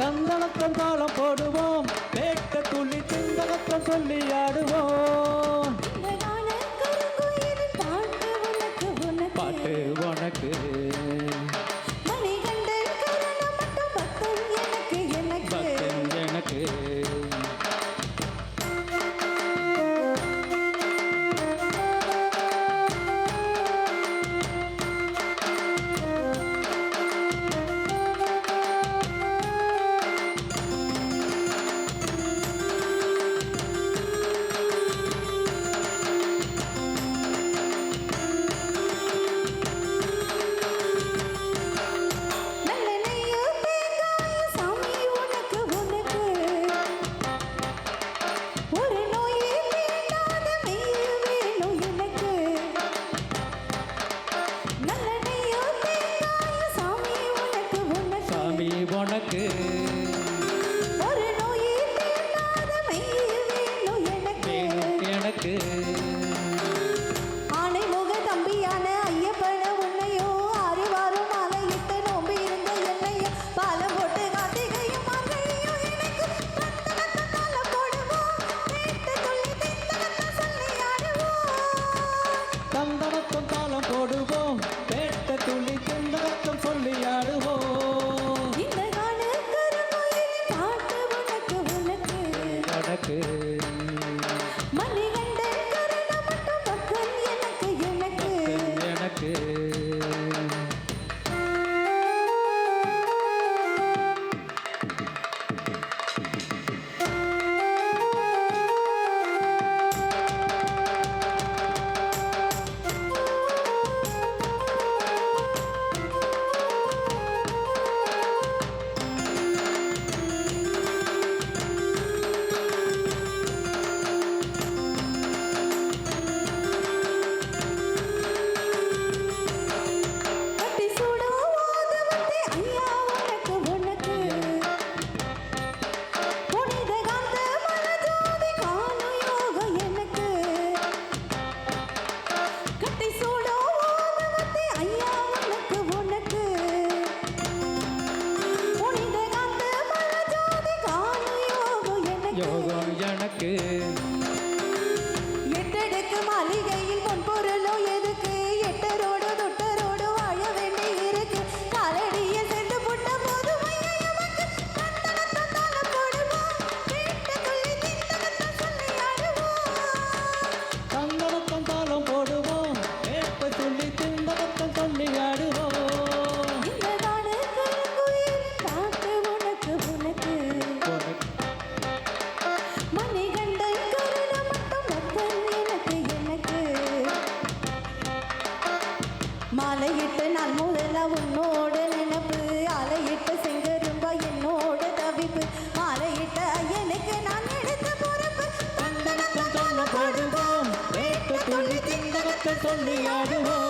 சந்தனத்தம் தாளம் போடுவோம் வேட்ட துளி சிந்தனத்தம் சொல்லி ஆடுவோம். எனக்கு ஒரு நோய் எனக்கு. ஆனைமுக தம்பியான ஐயப்பன உன்னையோ அறிவாரும் அலையிட்டு நோம்பி இருந்த என்னையும் பல போட்டு கார்த்திகையும் மார்கழியும் எனக்கு போடுவோம். கேட்டு துள்ளி தித்தனத்து சொல்லி ஆடுவோம். மலையிட்டு நான் முதல்ல உன்னோட நினப்பு அலையிட்டு செங்கரும்ப என்னோட தவிப்பு. மலையிட்ட எனக்கு நான் எடுத்த பொறுப்பு. தந்தனத்தம் சொல்ல போடுவோம். பேட்ட துள்ளி திண்டகத்தம் சொல்லி ஆடுவோம்.